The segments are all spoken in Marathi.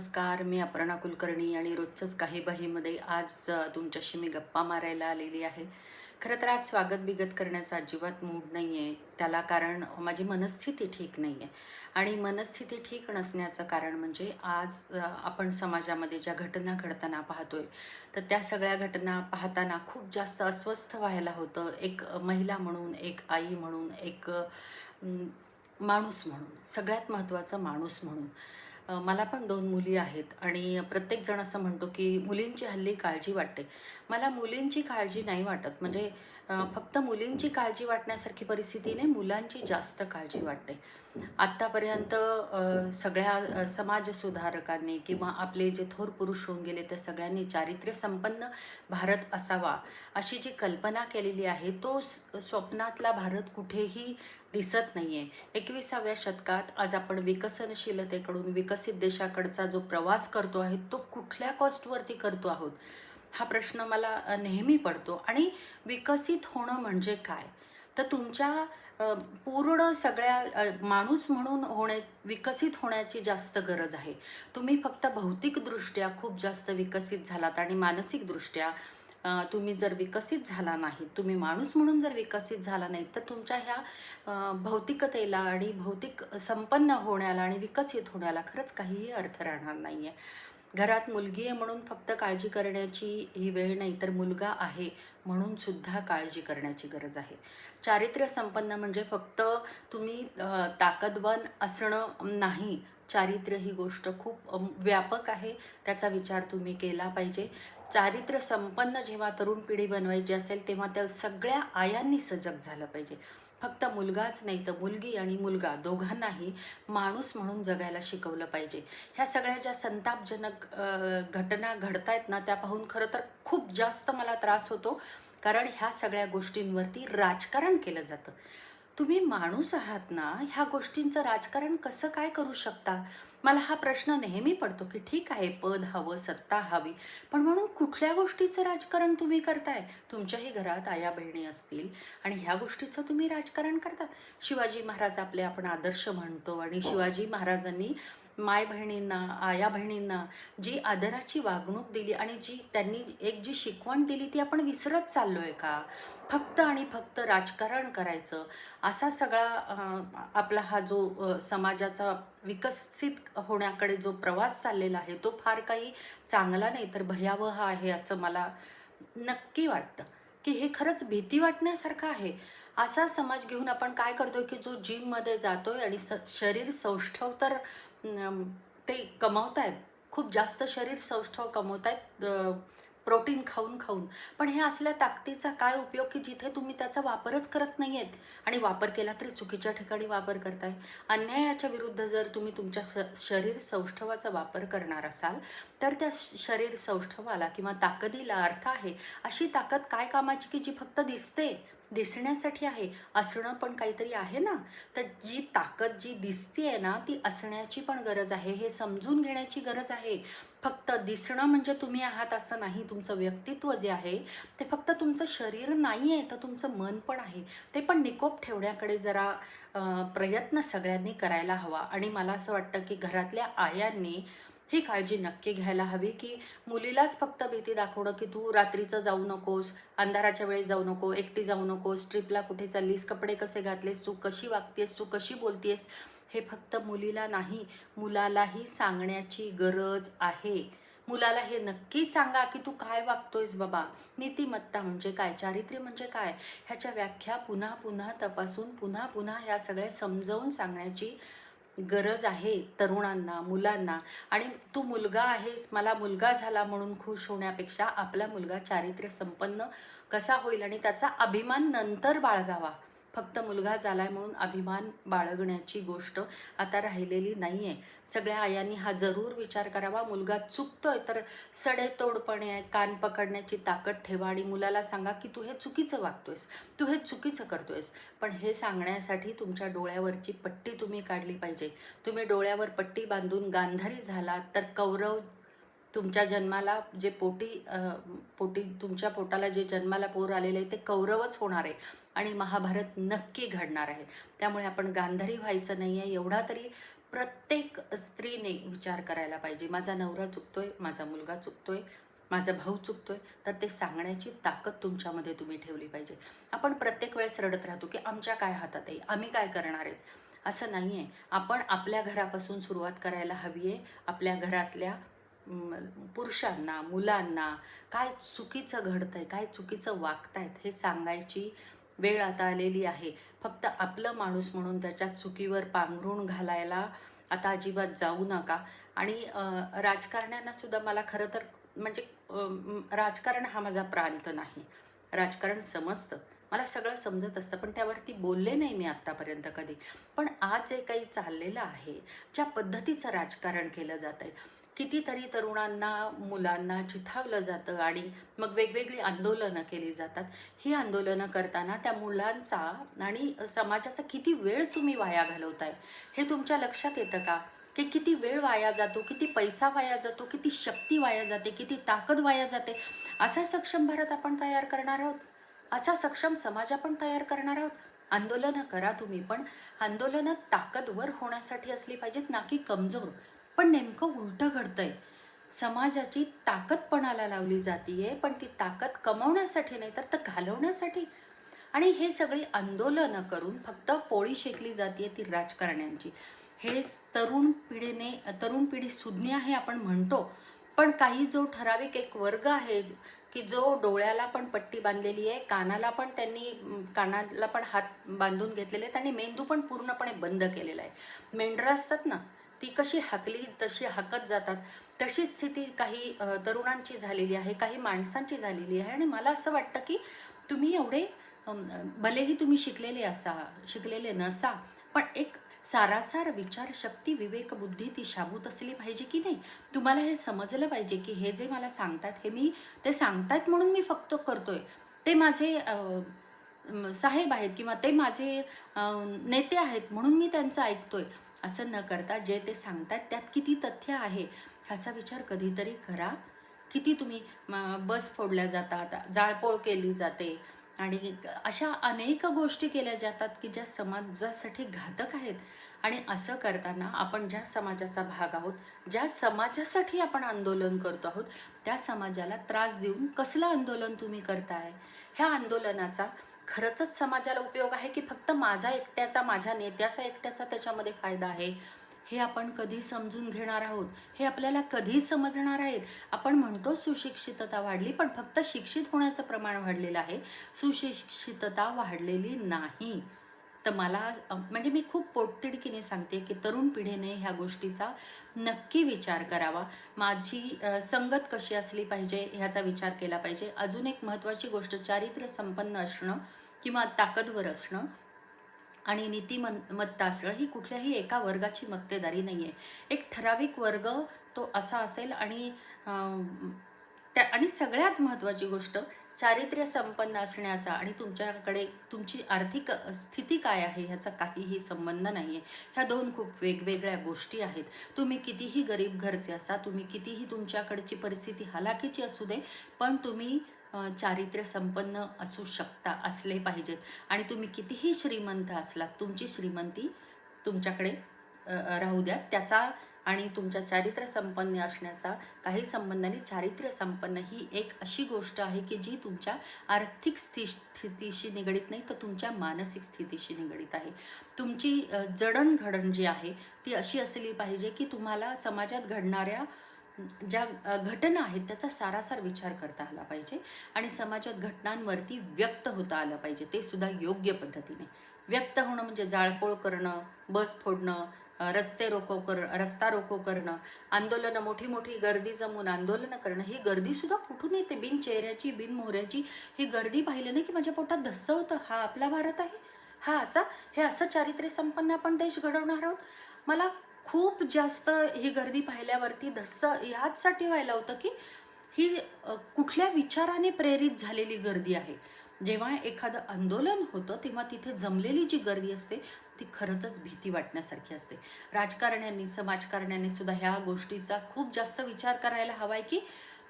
नमस्कार मी अपर्णा कुलकर्णी आणि रोजच्याच काही बाहीमध्ये आज तुमच्याशी मी गप्पा मारायला आलेली आहे. खरं तर आज स्वागत बिगत करण्याचा अजिबात मूड नाही आहे त्याला कारण माझी मनस्थिती ठीक नाही आहे आणि मनस्थिती ठीक नसण्याचं कारण म्हणजे आज आपण समाजामध्ये ज्या घटना घडताना पाहतोय तर त्या सगळ्या घटना पाहताना खूप जास्त अस्वस्थ व्हायला होतं. एक महिला म्हणून एक आई म्हणून एक माणूस म्हणून सगळ्यात महत्त्वाचं माणूस म्हणून. मला पण दोन मुली आहेत आणि प्रत्येकजण असं म्हणतो की मुलींची हल्ली काळजी वाटते. मला मुलींची काळजी नाही वाटत. म्हणजे फक्त मुलींची काळजी वाटण्यासारखी परिस्थितीने मुलांची जास्त काळजी वाटते. आत्तापर्यंत सगळ्या समाजसुधारकांनी किंवा आपले जे थोर पुरुष होऊन गेले त्या सगळ्यांनी चारित्र्य संपन्न भारत असावा अशी जी कल्पना केलेली आहे तो स्वप्नातला भारत कुठेही दिसत नाही आहे एकविसाव्या शतकात आज आपण विकसनशीलतेकडून विकसित देशाकडचा जो प्रवास करतो आहे तो कुठल्या कॉस्टवरती करतो आहोत? हा प्रश्न मला नेहमी पडतो. आणि विकसित होणं म्हणजे काय? तर तुमच्या पूर्ण सगळ्या माणूस म्हणून होणे विकसित होण्याची जास्त गरज आहे. तुम्ही फक्त भौतिकदृष्ट्या खूप जास्त विकसित झालात आणि मानसिकदृष्ट्या तुम्ही जर विकसित झाला नाही तुम्ही माणूस म्हणून जर विकसित झाला नाही तर तुमच्या ह्या भौतिकतेला आणि भौतिक संपन्न होण्याला आणि विकसित होण्याला खरंच काहीही अर्थ राहणार नाही आहे घरात मुलगी आहे म्हणून फक्त काळजी करण्याची ही वेळ नाही तर मुलगा आहे म्हणून सुद्धा काळजी करण्याची गरज आहे. चारित्र्य संपन्न म्हणजे फक्त तुम्ही ताकदवान असणं नाही. चारित्र्य ही गोष्ट खूप व्यापक आहे. त्याचा विचार तुम्ही केला पाहिजे. चारित्र्य संपन्न जेव्हा तरुण पिढी बनवायची असेल तेव्हा त्या सगळ्या आयांनी सजग झालं पाहिजे. फक्त मुलगाच नाही तर मुलगी आणि मुलगा दोघांनाही माणूस म्हणून जगायला शिकवलं पाहिजे. ह्या सगळ्या ज्या संतापजनक घटना घडतायत ना त्या पाहून खरं तर खूप जास्त मला त्रास होतो. कारण ह्या सगळ्या गोष्टींवरती राजकारण केलं जातं. तुम्ही माणूस आहात ना ह्या गोष्टींचं राजकारण कसं काय करू शकता? मला हा प्रश्न नेहमी पडतो की ठीक आहे पद हवं सत्ता हवी पण म्हणून कुठल्या गोष्टीचं राजकारण तुम्ही करताय? तुमच्याही घरात आया बहिणी असतील आणि ह्या गोष्टीचं तुम्ही राजकारण करता. शिवाजी महाराज आपले आपण आदर्श म्हणतो आणि शिवाजी महाराजांनी माय बहिणींना आया बहिणींना जी आदराची वागणूक दिली आणि जी त्यांनी एक जी शिकवण दिली ती आपण विसरत चाललो आहे का? फक्त आणि फक्त राजकारण करायचं असा सगळा आपला हा जो समाजाचा विकसित होण्याकडे जो प्रवास चाललेला आहे तो फार काही चांगला नाही तर भयावह आहे असं मला नक्की वाटतं. की हे खरंच भीती वाटण्यासारखं आहे. असा समाज घेऊन आपण काय करतोय की जो जिममध्ये जातोय आणि स शरीर सौष्ठव तर ते कमवत आहेत खूप जास्त शरीर सौष्ठव कमवत आहेत प्रोटीन खाऊन खाऊन. पण हे असल्या ताकदीचा काय उपयोग की जिथे तुम्ही त्याचा वापरच करत नाही आहेत आणि वापर केला तरी चुकीच्या ठिकाणी वापर करताय? अन्यायाच्या विरुद्ध जर तुम्ही तुमच्या स शरीर सौष्ठवाचा वापर करणार असाल तर त्या शरीर सौष्ठवाला किंवा ताकदीला अर्थ आहे अशी ताकद काय कामाची की जी फक्त दिसते? दिसण्यासाठी आहे. असणं पण काहीतरी आहे ना? तर जी ताकद जी दिसते आहे ना ती असण्याची पण गरज आहे. हे समजून घेण्याची गरज आहे. फक्त दिसणं म्हणजे तुम्ही आहात असं नाही. तुमचं व्यक्तित्व जे आहे ते फक्त तुमचं शरीर नाही आहे तर तुमचं मन पण आहे. ते पण निकोप ठेवण्याकडे जरा प्रयत्न सगळ्यांनी करायला हवा. आणि मला असं वाटतं की घरातल्या आयांनी ही काळजी नक्की घ्यायला हवी की मुलीलाच फक्त भीती दाखवणं की तू रात्रीचं जाऊ नकोस अंधाराच्या वेळेस जाऊ नको एकटी जाऊ नकोस ट्रिपला कुठे चाललीस कपडे कसे घातलेस तू कशी वागतेस तू कशी बोलतेस हे फक्त मुलीला नाही मुलालाही सांगण्याची गरज आहे. मुलाला हे नक्की सांगा की तू काय वागतोयस बाबा. नीतिमत्ता म्हणजे काय? चारित्र्य म्हणजे काय? ह्याच्या व्याख्या पुन्हा पुन्हा तपासून पुन्हा पुन्हा ह्या सगळ्या समजावून सांगण्याची गरज आहे तरुणांना मुलांना. आणि तू मुलगा आहेस मला मुलगा झाला म्हणून खुश होण्यापेक्षा आपला मुलगा चारित्र्य संपन्न कसा होईल आणि त्याचा अभिमान नंतर बाळगावा. फक्त मुलगा झालाय म्हणून अभिमान बाळगण्याची गोष्ट आता राहिलेली नाही आहे सगळ्या आयांनी हा जरूर विचार करावा. मुलगा चुकतोय तर सडेतोडपणे कान पकडण्याची ताकद ठेवा आणि मुलाला सांगा की तू हे चुकीचं वागतोयस. तू हे चुकीचं करतोयस. पण हे सांगण्यासाठी तुमच्या डोळ्यावरची पट्टी तुम्ही काढली पाहिजे. तुम्ही डोळ्यावर पट्टी बांधून गांधारी झालात तर कौरव तुमच्या जन्माला जे पोटी पोटी तुमच्या पोटाला जे जन्माला पोर आलेलं आहे ते कौरवच होणार आहे आणि महाभारत नक्की घडणार आहे. त्यामुळे आपण गांधारी व्हायचं नाही आहे एवढा तरी प्रत्येक स्त्रीने विचार करायला पाहिजे. माझा नवरा चुकतोय माझा मुलगा चुकतोय माझा भाऊ चुकतोय तर ते सांगण्याची ताकद तुमच्यामध्ये तुम्ही ठेवली पाहिजे. आपण प्रत्येक वेळेस रडत राहतो की आमच्या काय हातात आहे आम्ही काय करणार आहेत? असं नाही आहे आपण आपल्या घरापासून सुरुवात करायला हवी आहे आपल्या घरातल्या पुरुषांना मुलांना काय चुकीचं घडतंय काय चुकीचं वागतायत हे सांगायची वेळ आता आलेली आहे. फक्त आपलं माणूस म्हणून त्याच्या चुकीवर पांघरून घालायला आता अजिबात जाऊ नका. आणि राजकारण्यांना सुद्धा मला खरं तर म्हणजे राजकारण हा माझा प्रांत नाही. राजकारण समजतं. मला सगळं समजत असतं पण त्यावरती बोलले नाही मी आत्तापर्यंत कधी. पण आज जे काही चाललेलं आहे ज्या पद्धतीचं राजकारण केलं जात आहे कितीतरी तरुणांना मुलांना चिथावलं जातं आणि मग वेगवेगळी आंदोलनं केली जातात. ही आंदोलनं करताना त्या मुलांचा आणि समाजाचा किती वेळ तुम्ही वाया घालवताय? हे तुमच्या लक्षात येतं का? की किती वेळ वाया जातो किती पैसा वाया जातो किती शक्ती वाया जाते किती ताकद वाया जाते? असा सक्षम भारत आपण तयार करणार आहोत? असा सक्षम समाज आपण तयार करणार आहोत? आंदोलनं करा तुम्ही पण आंदोलनं ताकदवर होण्यासाठी असली पाहिजेत ना की कमजोर? पण नेमकं उलटं घडतंय. समाजाची ताकद पणाला लावली जातीये पण ती ताकद कमवण्यासाठी नाही तर तर घालवण्यासाठी. आणि हे सगळी आंदोलनं करून फक्त पोळी शेकली जाते ती राजकारण्यांची. हे तरुण पिढीने तरुण पिढी सुज्ञ आहे आपण म्हणतो पण काही जो ठराविक एक वर्ग आहे की जो डोळ्याला पण पट्टी बांधलेली आहे कानाला पण त्यांनी कानाला पण हात बांधून घेतलेले आहेत आणि मेंदू पण पूर्णपणे बंद केलेला आहे. मेंढरं असतात ना ती कशी हाकली तशी हाकत जातात. तशी स्थिती काही तरुणांची झालेली आहे काही माणसांची झालेली आहे. आणि मला असं वाटतं की तुम्ही एवढे भलेही तुम्ही शिकलेले असा शिकलेले नसा पण एक सारासार विचारशक्ती विवेकबुद्धी ती शाबूत असली पाहिजे की नाही? तुम्हाला हे समजलं पाहिजे की हे जे मला सांगतात हे मी ते सांगतात म्हणून मी फक्त करतोय. ते माझे साहेब आहेत किंवा ते माझे नेते आहेत म्हणून मी त्यांचं ऐकतोय. असं न करता जे ते सांगतात त्यात किती तथ्य आहे ह्याचा विचार कधीतरी करा. किती तुम्ही बस फोडल्या जातात जाळपोळ केली जाते आणि अशा अनेक गोष्टी केल्या जातात की ज्या समाजासाठी घातक आहेत. आणि असं करताना आपण ज्या समाजाचा भाग आहोत ज्या समाजासाठी आपण आंदोलन करतो आहोत त्या समाजाला त्रास देऊन कसलं आंदोलन तुम्ही करताय? ह्या आंदोलनाचा खरंच समाजाला उपयोग आहे की फक्त माझा एकट्याचा माझ्या नेत्याचा एकट्याचा त्याच्यामध्ये फायदा आहे? हे आपण कधी समजून घेणार आहोत? हे आपल्याला कधी समजणार आहेत? आपण म्हणतो सुशिक्षितता वाढली पण फक्त शिक्षित होण्याचं प्रमाण वाढलेलं आहे. सुशिक्षितता वाढलेली नाही. तर मला म्हणजे मी खूप पोटतिडकीने सांगते की तरुण पिढीने ह्या गोष्टीचा नक्की विचार करावा. माझी संगत कशी असली पाहिजे ह्याचा विचार केला पाहिजे. अजून एक महत्त्वाची गोष्ट चारित्र्य संपन्न असणं किंवा ताकदवर असणं आणि नीतिमत्ता असणं ही कुठल्याही एका वर्गाची मक्तेदारी नाही आहे एक ठराविक वर्ग तो असा असेल आणि त्या आणि सगळ्यात महत्त्वाची गोष्ट चारित्र्य संपन्न असण्याचा आणि तुमच्याकडे तुमची आर्थिक स्थिती काय आहे ह्याचा काहीही संबंध नाही आहे ह्या दोन खूप वेगवेगळ्या गोष्टी आहेत. तुम्ही कितीही गरीब घरचे असा तुम्ही कितीही तुमच्याकडची परिस्थिती हलाखीची असू दे पण तुम्ही चारित्र्य संपन्न असू शकता असले पाहिजेत. आणि तुम्ही कितीही श्रीमंत असलात तुमची श्रीमंती तुमच्याकडे राहू द्या. त्याचा आणि तुमच्या चारित्र्य संपन्न असण्याचा काही संबंधाने चारित्र्य संपन्न ही एक अशी गोष्ट आहे की जी तुमच्या आर्थिक स्थि स्थितीशी निगडीत नाही तर तुमच्या मानसिक स्थितीशी निगडीत आहे. तुमची जडणघडण जी आहे ती अशी असली पाहिजे की तुम्हाला समाजात घडणाऱ्या ज्या घटना आहेत त्याचा सारासार विचार करता आला पाहिजे आणि समाजात घटनांवरती व्यक्त होता आलं पाहिजे. ते सुद्धा योग्य पद्धतीने. व्यक्त होणं म्हणजे जाळपोळ करणं बस फोडणं रस्ते रोको कर रस्ता रोको करणं आंदोलनं मोठी मोठी गर्दी जमून आंदोलनं करणं ही गर्दीसुद्धा कुठून येते? बिन चेहऱ्याची बिन मोहऱ्याची ही गर्दी पाहिलं ना की माझ्या पोटात धस्स होतं हा आपला भारत आहे? हा असा? हे असं चारित्र्य संपन्न आपण देश घडवणार आहोत? मला खूप जास्त ही गर्दी पाहिल्यावरती धस्स ह्याचसाठी व्हायला होतं की ही कुठल्या विचाराने प्रेरित झालेली गर्दी आहे? जेव्हा एखादं आंदोलन होतं तेव्हा तिथे जमलेली जी गर्दी असते ती खरंच भीती वाटण्यासारखी असते. राजकारण्यांनी समाजकारण्यांनी सुद्धा ह्या गोष्टीचा खूप जास्त विचार करायला हवा आहे की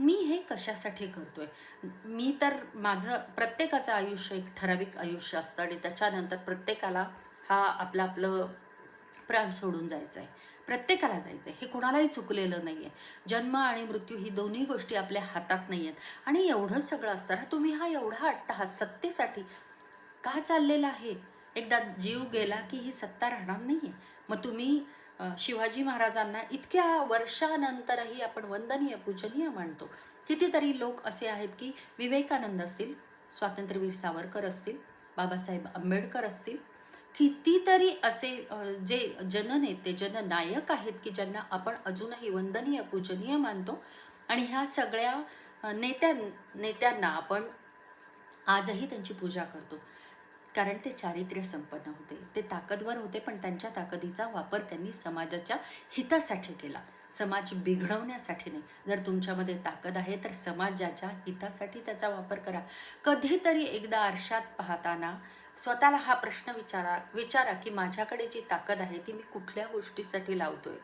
मी हे कशासाठी करतो आहे मी तर माझं प्रत्येकाचं आयुष्य एक ठराविक आयुष्य असतं आणि त्याच्यानंतर प्रत्येकाला हा आपलं आपलं प्राण सोडून जायचं आहे प्रत्येकाला जायचं आहे हे कुणालाही चुकलेलं नाही आहे जन्म आणि मृत्यू ही दोन्ही गोष्टी आपल्या हातात नाही आहेत आणि एवढं सगळं असताना तुम्ही हा एवढा अट्टहास सत्तेसाठी का चाललेला आहे? एकदा जीव गेला की ही सत्ता राहणार नाही आहे मग तुम्ही शिवाजी महाराजांना इतक्या वर्षानंतरही आपण वंदनीय पूजनीय मानतो. कितीतरी लोक असे आहेत की विवेकानंद असतील स्वातंत्र्यवीर सावरकर असतील बाबासाहेब आंबेडकर असतील. कितीतरी असे जे जननेते जननायक आहेत की ज्यांना आपण अजूनही वंदनीय पूजनीय मानतो. आणि ह्या सगळ्या नेत्यां नेत्यांना आपण आजही त्यांची पूजा करतो. कारण ते चारित्र्य संपन्न होते. ते ताकदवर होते पण त्यांच्या ताकदीचा वापर त्यांनी समाजाच्या हितासाठी केला. समाज बिघडवण्यासाठी नाही. जर तुमच्यामध्ये ताकद आहे तर समाजाच्या हितासाठी त्याचा वापर करा. कधीतरी एकदा आरशात पाहताना स्वतःला हा प्रश्न विचारा विचारा की माझ्याकडे जी ताकद आहे ती मी कुठल्या गोष्टीसाठी लावतोय?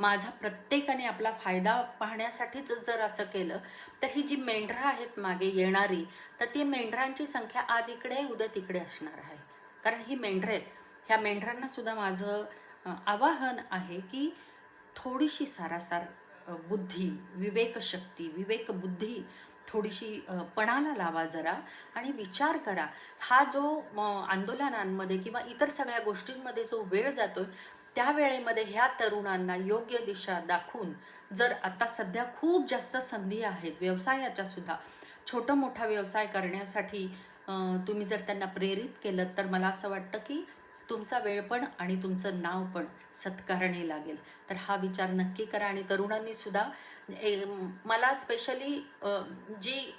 माझा प्रत्येकाने आपला फायदा पाहण्यासाठीच जर असं केलं तर ही जी मेंढरं आहेत मागे येणारी तर ती मेंढरांची संख्या आज इकडे उद्या तिकडे असणार आहे. कारण ही मेंढरं आहेत. ह्या मेंढरांना सुद्धा माझं आवाहन आहे की थोडीशी सारासार बुद्धी विवेकशक्ती विवेकबुद्धी थोडीशी पणाला लावा जरा आणि विचार करा. हा जो म, आंदोलनांमध्ये किंवा इतर सगळ्या गोष्टींमध्ये जो वेळ जातोय त्या वेळेमध्ये ह्या तरुणांना योग्य दिशा दाखवून जर आता सध्या खूप जास्त संधी आहेत व्यवसायाच्या सुद्धा छोटा मोठा व्यवसाय करण्यासाठी तुम्ही जर त्यांना प्रेरित केलं तर मला असं वाटतं की तुमचा वेळ पण आणि तुमचं नाव पण सत्कारणे लागेल. तर हा विचार नक्की करा आणि तरुणांनी सुद्धा ए, मला स्पेशली जी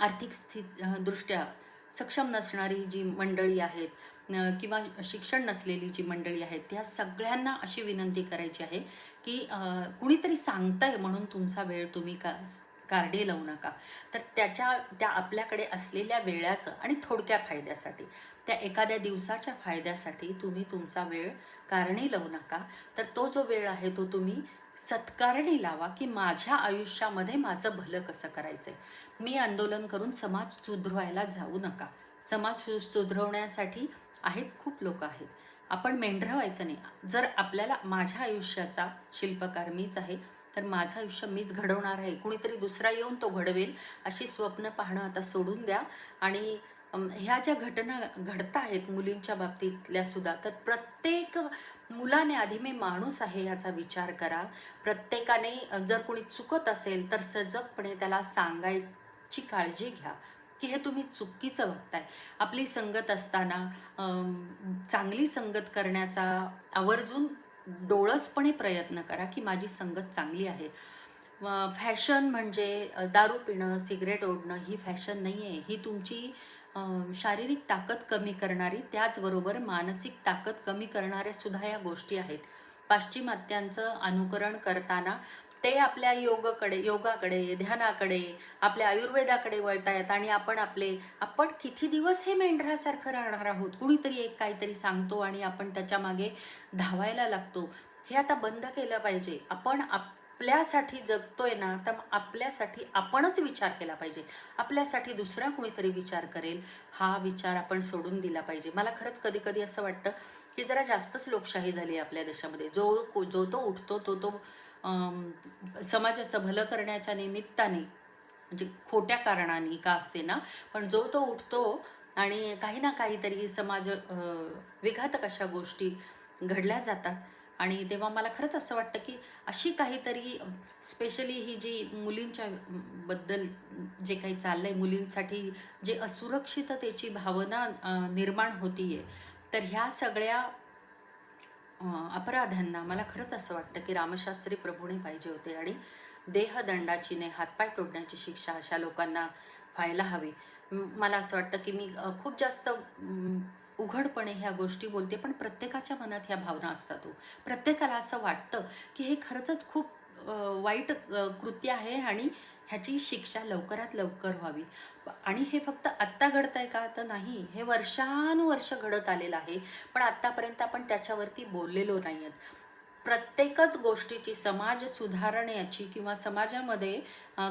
आर्थिक स्थित दृष्ट्या सक्षम नसणारी जी मंडळी आहेत किंवा शिक्षण नसलेली जी मंडळी आहेत त्या सगळ्यांना अशी विनंती करायची आहे की कुणीतरी सांगतंय म्हणून तुमचा वेळ तुम्ही का कार्डे लावू नका. तर त्याच्या त्या आपल्याकडे असलेल्या वेळाचं आणि थोडक्या फायद्यासाठी त्या एखाद्या दिवसाच्या फायद्यासाठी तुम्ही तुमचा वेळ कारणी लावू नका. तर तो जो वेळ आहे तो तुम्ही सत्कारणी लावा की माझ्या आयुष्यामध्ये माझं भलं कसं करायचं आहे मी आंदोलन करून समाज सुधरवायला जाऊ नका. समाज सु सुधरवण्यासाठी आहेत खूप लोक आहेत. आपण मेंढरं व्हायचं नाही. जर आपल्याला माझ्या आयुष्याचा शिल्पकार मीच आहे तर माझं आयुष्य मीच घडवणार आहे. कुणीतरी दुसरा येऊन तो घडवेल अशी स्वप्न पाहणं आता सोडून द्या. आणि ह्या ज्या घटना घडत आहेत मुलींच्या बाबतीतल्या सुद्धा तर प्रत्येक मुलाने आधी मी माणूस आहे याचा विचार करा. प्रत्येकाने जर कोणी चुकत असेल तर सजगपणे त्याला ची काळजी घ्या की हे तुम्ही चुकीचं बघताय. आपली संगत असताना चांगली संगत करण्याचा आवर्जून डोळसपणे प्रयत्न करा की माझी संगत चांगली आहे. फॅशन म्हणजे दारू पिणं सिगरेट ओढणं ही फॅशन नाही आहे ही तुमची शारीरिक ताकद कमी करणारी त्याचबरोबर मानसिक ताकद कमी करणाऱ्या सुद्धा या गोष्टी आहेत. पाश्चिमात्यांचं अनुकरण करताना ते आपल्या योगकडे योगाकडे ध्यानाकडे आपल्या आयुर्वेदाकडे वळतायत आणि आपण आपले आपण किती दिवस हे मेंढरासारखं राहणार आहोत? कुणीतरी एक काहीतरी सांगतो आणि आपण त्याच्यामागे धावायला लागतो. हे आता बंद केलं पाहिजे. आपण आपल्यासाठी जगतोय ना तर आपल्यासाठी आपणच विचार केला पाहिजे. आपल्यासाठी दुसरा कुणीतरी विचार करेल हा विचार आपण सोडून दिला पाहिजे. मला खरंच कधी कधी असं वाटतं की जरा जास्तच लोकशाही झाली आहे आपल्या देशामध्ये. जो जो तो उठतो तो तो समाजाचं भलं करण्याच्या निमित्ताने म्हणजे खोट्या कारणाने का असते ना पण जो तो उठतो आणि काही ना काहीतरी समाज विघातक अशा गोष्टी घडल्या जातात. आणि तेव्हा मला खरंच असं वाटतं की अशी काहीतरी स्पेशली ही जी मुलींच्या बद्दल जे काही चाललं आहे मुलींसाठी जे असुरक्षिततेची भावना निर्माण होती आहे तर ह्या सगळ्या अपराध्यांना मला खरंच असं वाटतं की रामशास्त्री प्रभूने पाहिजे होते आणि देहदंडाचीने हातपाय तोडण्याची शिक्षा अशा लोकांना व्हायला हवी. मला असं वाटतं की मी खूप जास्त उघडपणे ह्या गोष्टी बोलते पण प्रत्येकाच्या मनात ह्या भावना असतात हो. प्रत्येकाला असं वाटतं की हे खरंच खूप वाईट कृत्य आहे आणि ह्याची शिक्षा लवकरात लवकर व्हावी. आणि हे फक्त आत्ता घडत आहे का? तर नाही. हे वर्षानुवर्ष घडत आलेलं आहे. पण आत्तापर्यंत आपण त्याच्यावरती बोललेलो नाही आहेत प्रत्येकच गोष्टीची समाज सुधारण्याची किंवा समाजामध्ये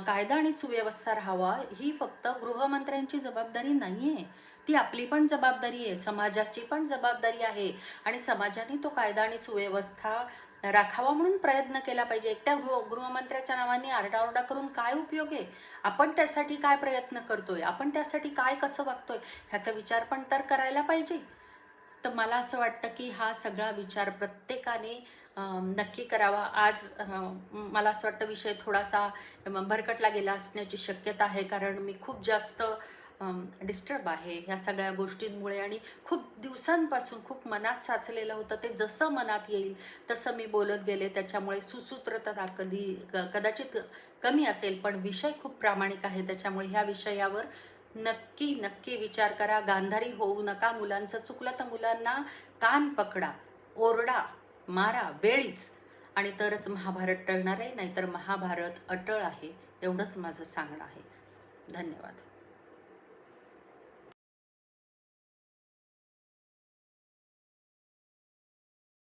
कायदा आणि सुव्यवस्था राहावा ही फक्त गृहमंत्र्यांची जबाबदारी नाही आहे ती आपली पण जबाबदारी आहे समाजाची पण जबाबदारी आहे आणि समाजाने तो कायदा आणि सुव्यवस्था राखावा म्हणून प्रयत्न केला पाहिजे. एकट्या गृह गृहमंत्र्याच्या नावाने आरडाओरडा करून काय उपयोग आहे? आपण त्यासाठी काय प्रयत्न करतोय? आपण त्यासाठी काय कसं वागतोय? ह्याचा विचार पण तर करायला पाहिजे. तर मला असं वाटतं की हा सगळा विचार प्रत्येकाने नक्की करावा. आज मला असं वाटतं विषय थोडासा भरकटला गेला असण्याची शक्यता आहे कारण मी खूप जास्त डिस्टर्ब आहे ह्या सगळ्या गोष्टींमुळे आणि खूप दिवसांपासून खूप मनात साचलेलं होतं. ते जसं मनात येईल तसं मी बोलत गेले. त्याच्यामुळे सुसूत्रता कधी क- कदाचित कमी असेल पण विषय खूप प्रामाणिक आहे. त्याच्यामुळे ह्या विषयावर नक्की नक्की विचार करा. गांधारी होऊ नका. मुलांचं चुकलं तर मुलांना कान पकडा ओरडा मारा वेळीच. आणि तरच महाभारत टळणार आहे नाहीतर महाभारत अटळ आहे. एवढंच माझं सांगणं आहे. धन्यवाद.